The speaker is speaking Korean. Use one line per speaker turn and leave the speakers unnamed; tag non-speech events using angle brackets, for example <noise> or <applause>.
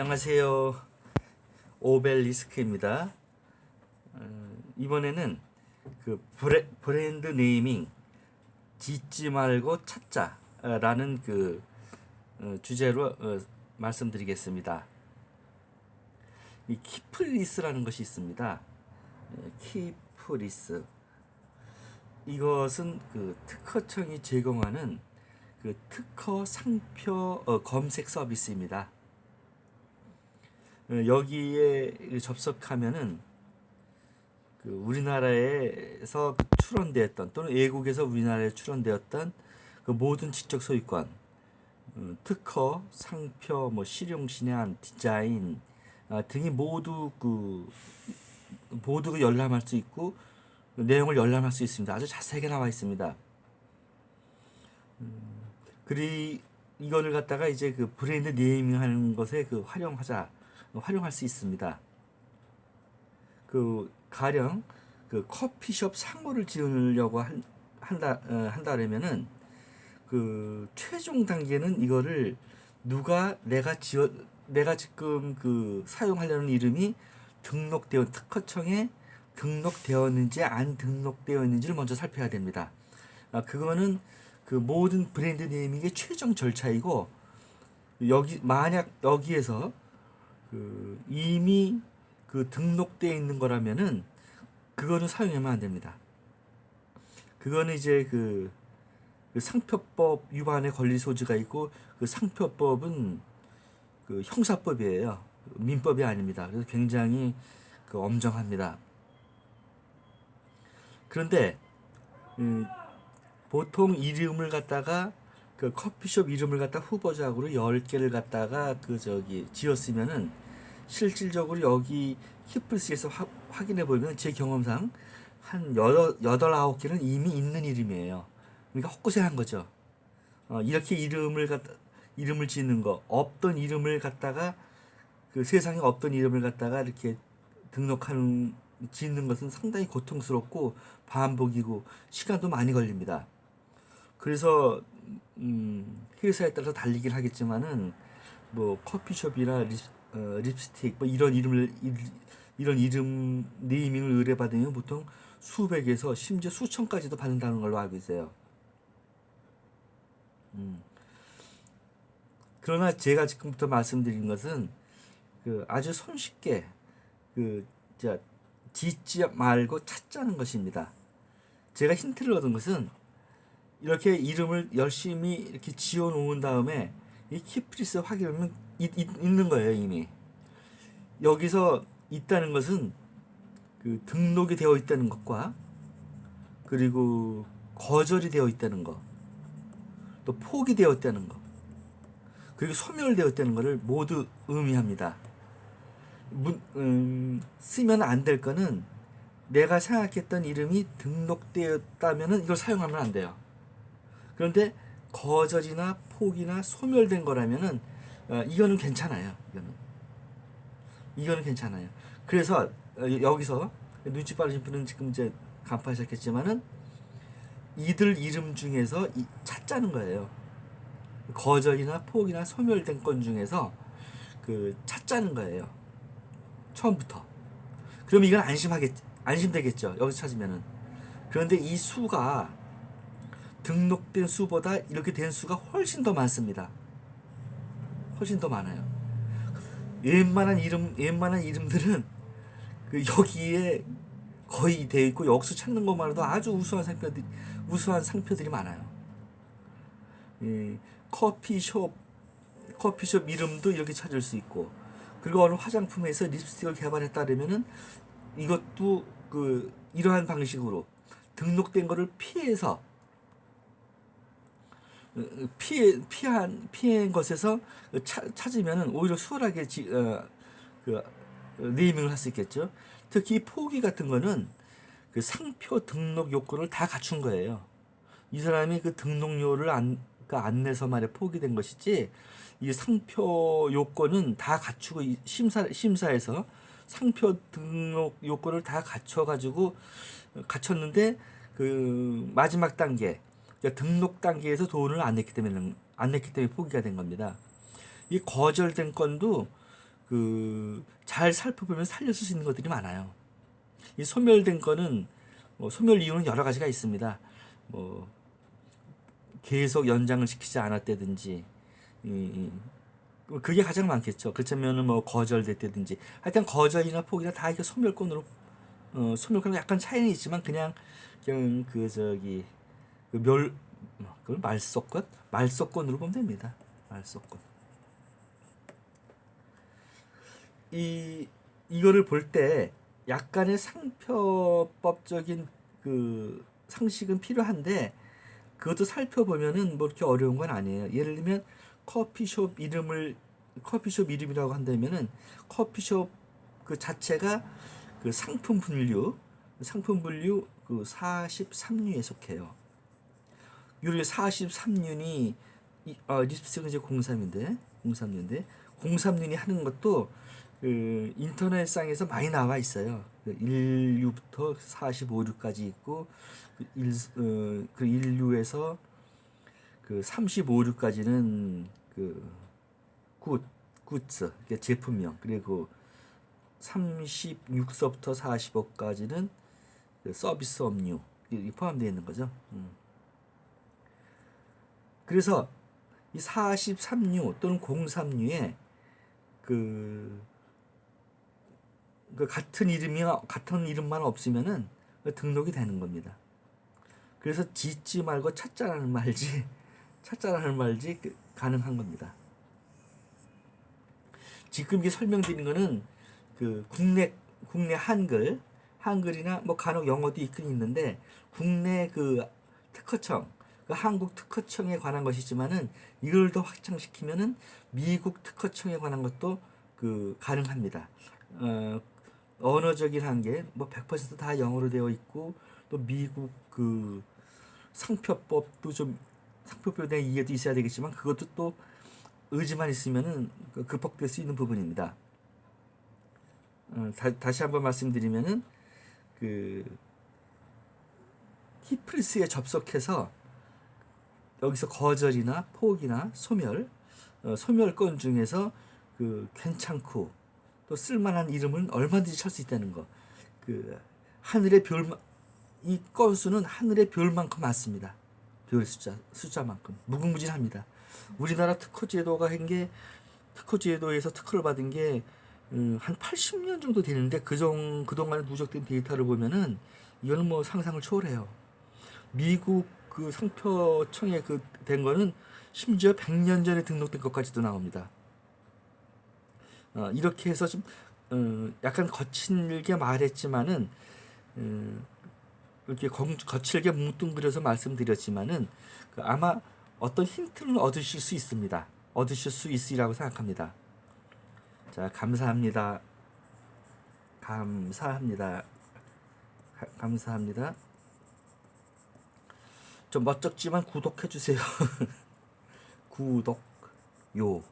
안녕하세요. 오벨리스크입니다. 어, 이번에는 그 브레, 브랜드 네이밍 짓지 말고 찾자라는 그 어, 주제로 어, 말씀드리겠습니다. 이 키프리스라는 것이 있습니다. 예, 키프리스 이것은 그 특허청이 제공하는 그 특허 상표 어, 검색 서비스입니다. 어, 여기에 접속하면은 그 우리나라에서 출원되었던 또는 외국에서 우리나라에 출원되었던 그 모든 지적 소유권, 어, 특허, 상표, 뭐 실용 신안, 디자인 아, 등이 모두 그 모두 그 열람할 수 있고 그 내용을 열람할 수 있습니다. 아주 자세하게 나와 있습니다. 음, 그리 이거를 갖다가 이제 그 브랜드 네이밍하는 것에 그 활용하자 활용할 수 있습니다. 그 가령 그 커피숍 상호를 지으려고 한, 한다 어, 한다라면은 그 최종 단계는 이거를 누가 내가 지어 내가 지금 그 사용하려는 이름이 등록되어 특허청에 등록되었는지 안 등록되어 있는지를 먼저 살펴야 됩니다. 아, 그거는 그 모든 브랜드 네이밍의 최종 절차이고 여기 만약 여기에서 그 이미 그 등록되어 있는 거라면은 그거는 사용하면 안 됩니다. 그거는 이제 그, 그 상표법 위반에 걸릴 소지가 있고 그 상표법은 그 형사법이에요. 민법이 아닙니다. 그래서 굉장히 그 엄정합니다. 그런데 음, 보통 이름을 갖다가 그 커피숍 이름을 갖다 후보작으로 10개를 갖다가 그 저기 지었으면은 실질적으로 여기 히플스에서 확인해 보면 제 경험상 한 여덟, 여덟 아홉 개는 이미 있는 이름이에요. 그러니까 헛고생한 거죠. 어, 이렇게 이름을 갖다 이름을 짓는 거 없던 이름을 갖다가 그 세상에 없던 이름을 갖다가 이렇게 등록하는 짓는 것은 상당히 고통스럽고 반복이고 시간도 많이 걸립니다. 그래서 음, 회사에 따라서 달리긴 하겠지만은 뭐 커피숍이나 립, 어, 립스틱 뭐 이런 이름을 이- 이런 이름 네이밍을 의뢰받으면 보통 수백에서 심지어 수천까지도 받는다는 걸로 알고 있어요. 음. 그러나 제가 지금부터 말씀드린 것은 그 아주 손쉽게 그 자, 짓지 말고 찾자는 것입니다. 제가 힌트를 얻은 것은 이렇게 이름을 열심히 이렇게 지어 놓은 다음에 이 키프리스 있, 있는 거예요 이미 여기서 있다는 것은 그 등록이 되어 있다는 것과 그리고 거절이 되어 있다는 것, 또 포기되어 있다는 것, 그리고 소멸되어 있다는 것을 모두 의미합니다. 문, 음, 쓰면 안 될 거는 내가 생각했던 이름이 등록되었다면은 이걸 사용하면 안 돼요. 그런데 거절이나 포기나 소멸된 거라면은 어, 이거는 괜찮아요. 이거는 이거는 괜찮아요. 그래서 어, 여기서 눈치 빠르신 분은 지금 이제 간파하셨겠지만은 이들 이름 중에서 이, 찾자는 거예요. 거절이나 포기나 소멸된 건 중에서 그 찾자는 거예요. 처음부터. 그럼 이건 안심하겠 안심되겠죠. 여기서 찾으면은. 그런데 이 수가 등록된 수보다 이렇게 된 수가 훨씬 더 많습니다. 훨씬 더 많아요. 웬만한 이름, 웬만한 이름들은 그 여기에 거의 되어 있고 역수 찾는 것만 해도 아주 우수한 상표들이 우수한 상표들이 많아요. 이 커피숍 커피숍 이름도 이렇게 찾을 수 있고 그리고 어느 화장품에서 립스틱을 개발했다면은 이것도 그 이러한 방식으로 등록된 거를 피해서 어, 피해 피한 피한 것에서 차, 찾으면은 오히려 수월하게 지, 어, 그 네이밍을 할 수 있겠죠. 특히 포기 같은 거는 그 상표 등록 요건을 다 갖춘 거예요. 이 사람이 그 등록료를 안, 그안 내서 말에 포기된 것이지 이 상표 요건은 다 갖추고 이 심사 심사에서 상표 등록 요건을 다 갖춰 가지고 갖췄는데 그 마지막 단계 그러니까 등록 단계에서 돈을 안 냈기 때문에 안 냈기 때문에 포기가 된 겁니다. 이 거절된 건도 그 잘 살펴보면 살려줄 수 있는 것들이 많아요. 이 소멸된 거는 뭐 소멸 이유는 여러 가지가 있습니다. 뭐 계속 연장을 시키지 않았다든지 이, 이, 그게 가장 많겠죠. 그렇다면은 뭐 거절됐다든지 하여튼 거절이나 포기나 다 이게 소멸권으로 어, 소멸권 약간 차이는 있지만 그냥 그냥 그 저기 그 멸 그걸 말소권 말소권으로 보면 됩니다. 말소권. 이 이거를 볼 때 약간의 상표법적인 그 상식은 필요한데 그것도 살펴보면은 뭐 이렇게 어려운 건 아니에요. 예를 들면 커피숍 이름을 커피숍 이름이라고 한다면은 커피숍 그 자체가 그 상품 분류 상품 분류 그 43류에 속해요. 요리 43륜이 어, 리스펙은 이제 03인데 03년인데 03륜이 하는 것도 그 인터넷상에서 많이 나와 있어요. 그 1류부터 45류까지 있고 그, 일, 어, 그 1류에서 그 35류까지는 그 굿, 굿즈, 그게 제품명 그리고 36서부터 45까지는 그 서비스 업류 이 포함되어 있는 거죠. 음. 그래서 이 43류 또는 03류에 그, 그 같은 이름이 같은 이름만 없으면은 등록이 되는 겁니다. 그래서 짓지 말고 찾자라는 말지 <laughs> 찾자라는 말지 그 가능한 겁니다. 지금 이게 설명드린 거는 그 국내 국내 한글 한글이나 뭐 간혹 영어도 있긴 있는데 국내 그 특허청 그 한국 특허청에 관한 것이지만은 이걸 더 확장시키면은 미국 특허청에 관한 것도 그 가능합니다. 어, 언어적인 한계 뭐 100%다 영어로 되어 있고 또 미국 그 상표법도 좀 상표법에 대한 이해도 있어야 되겠지만 그것도 또 의지만 있으면은 그 극복될 수 있는 부분입니다. 어, 다, 다시 한번 말씀드리면은 그 히프리스에 접속해서 여기서 거절이나 포기나 소멸 어, 소멸권 중에서 그 괜찮고 또 쓸만한 이름은 얼마든지 칠 수 있다는 거. 그 하늘의 별만 이 건수는 하늘의 별만큼 많습니다. 별 숫자 숫자만큼 무궁무진합니다. 우리나라 특허 제도가 한 게 특허 제도에서 특허를 받은 게 음, 한 80년 정도 되는데 그정 그동안 누적된 데이터를 보면은 이거는 뭐 상상을 초월해요. 미국 그 상표청에 그 된 거는 심지어 100년 전에 등록된 것까지도 나옵니다. 어, 이렇게 해서 좀 어, 약간 거칠게 말했지만은 어, 이렇게 거칠게 뭉뚱그려서 말씀드렸지만은 그 아마 어떤 힌트를 얻으실 수 있습니다. 얻으실 수 있으리라고 생각합니다. 자, 감사합니다. 감사합니다. 가, 감사합니다. 좀 멋쩍지만 구독해 주세요. <laughs> 구독 요